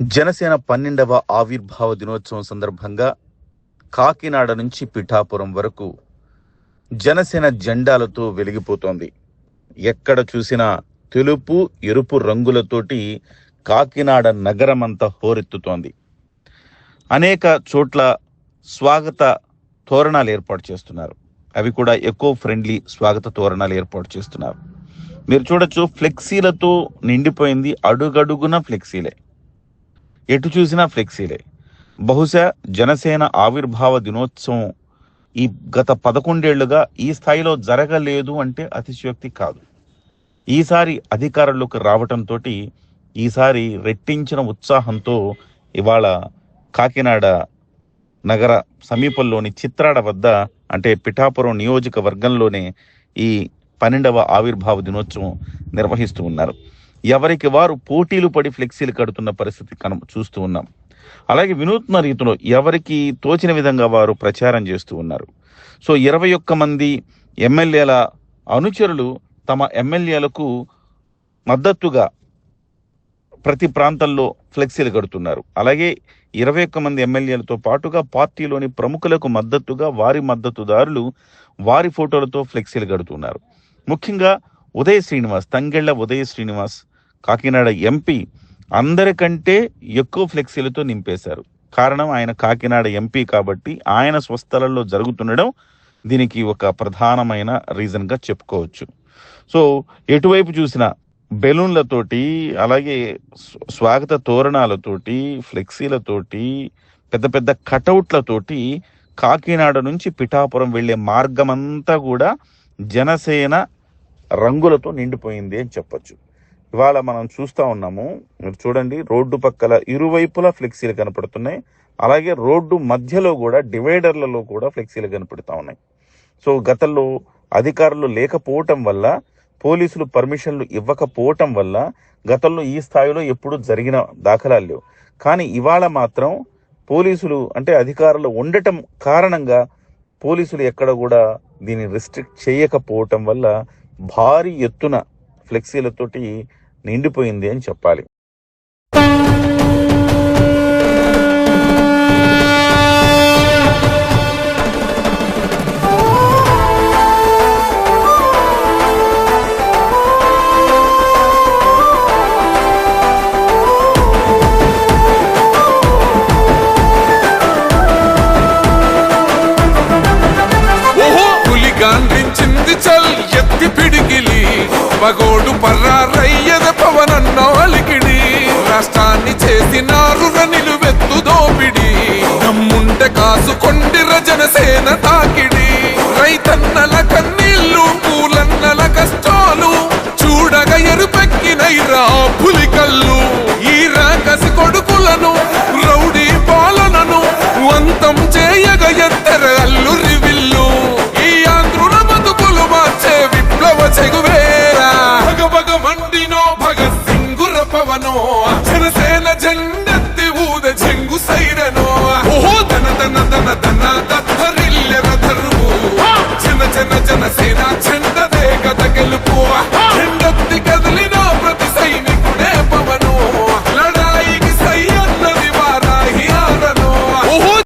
జనసేన పన్నెండవ ఆవిర్భావ దినోత్సవం సందర్భంగా కాకినాడ నుంచి పిఠాపురం వరకు జనసేన జెండాలతో వెలిగిపోతోంది. ఎక్కడ చూసినా తెలుపు ఎరుపు రంగులతోటి కాకినాడ నగరమంతా హోరెత్తుతోంది. అనేక చోట్ల స్వాగత తోరణాలు ఏర్పాటు చేస్తున్నారు. అవి కూడా ఎకో ఫ్రెండ్లీ స్వాగత తోరణాలు ఏర్పాటు చేస్తున్నారు. మీరు చూడొచ్చు ఫ్లెక్సీలతో నిండిపోయింది అడుగడుగున ఫ్లెక్సీలే. ఎటు చూసినా ఫ్లెక్సీలే. బహుశా జనసేన ఆవిర్భావ దినోత్సవం ఈ గత పదకొండేళ్ళుగా ఈ స్థాయిలో జరగలేదు అంటే అతిశయోక్తి కాదు. ఈసారి అధికారంలోకి రావటంతో ఈసారి రెట్టించిన ఉత్సాహంతో ఇవాళ కాకినాడ నగర సమీపంలోని చిత్రాడ వద్ద అంటే పిఠాపురం నియోజకవర్గంలోనే ఈ పన్నెండవ ఆవిర్భావ దినోత్సవం నిర్వహిస్తూ ఉన్నారు. ఎవరికి వారు పోటీలు పడి ఫ్లెక్సీలు కడుతున్న పరిస్థితి కన చూస్తూ ఉన్నాం. అలాగే వినూత్న రీతిలో ఎవరికి తోచిన విధంగా వారు ప్రచారం చేస్తూ ఉన్నారు. సో ఇరవై ఒక్క మంది ఎమ్మెల్యేల అనుచరులు తమ ఎమ్మెల్యేలకు మద్దతుగా ప్రతి ప్రాంతంలో ఫ్లెక్సీలు కడుతున్నారు. అలాగే ఇరవై ఒక్క మంది ఎమ్మెల్యేలతో పాటుగా పార్టీలోని ప్రముఖులకు మద్దతుగా వారి మద్దతుదారులు వారి ఫోటోలతో ఫ్లెక్సీలు కడుతున్నారు. ముఖ్యంగా ఉదయ శ్రీనివాస్ తంగెళ్ళ ఉదయ శ్రీనివాస్ కాకినాడ ఎంపీ అందరికంటే ఎక్కువ ఫ్లెక్సీలతో నింపేశారు. కారణం ఆయన కాకినాడ ఎంపీ కాబట్టి ఆయన స్వస్థలంలో జరుగుతుండడం దీనికి ఒక ప్రధానమైన రీజన్గా చెప్పుకోవచ్చు. సో ఎటువైపు చూసినా బెలూన్లతోటి అలాగే స్వాగత తోరణాలతోటి ఫ్లెక్సీలతోటి పెద్ద పెద్ద కటౌట్లతోటి కాకినాడ నుంచి పిఠాపురం వెళ్ళే మార్గమంతా కూడా జనసేన రంగులతో నిండిపోయింది అని చెప్పొచ్చు. ఇవాళ మనం చూస్తా ఉన్నాము మీరు చూడండి రోడ్డు పక్కల ఇరువైపులా ఫ్లెక్సీలు కనపడుతున్నాయి అలాగే రోడ్డు మధ్యలో కూడా డివైడర్లలో కూడా ఫ్లెక్సీలు కనపడుతూ ఉన్నాయి. సో గతంలో అధికారులు లేకపోవటం వల్ల పోలీసులు పర్మిషన్లు ఇవ్వకపోవటం వల్ల గతంలో ఈ స్థాయిలో ఎప్పుడు జరిగిన దాఖలాలు లేవు. కానీ ఇవాళ మాత్రం పోలీసులు అంటే అధికారులు ఉండటం కారణంగా పోలీసులు ఎక్కడ కూడా దీన్ని రిస్ట్రిక్ట్ చేయకపోవటం వల్ల భారీ ఎత్తున ఫ్లెక్సీలతోటి నిండిపోయింది అని చెప్పాలి. ఓహో పులి గాంధించింది చల్ ఎత్తి పిడిగిలి పగోడు పర్రా జనసేన తాకిడి. రైతన్నల కన్నీళ్ళు పూలన్నల కష్టాలు. చూడగ ఎరుపెక్కినైరా పులికల్లు ఈ రాకసి కొడుకులను రౌడీ పాలనను వంతం చేయగ ఎత్తర అల్లురి విల్లు. ఈ ఆంధ్రుల బతుకులు మార్చే విప్లవ చెగువేరా. భగ భగ మండినో భగత్ సింగుర పవనో. జనసేన జెండా cena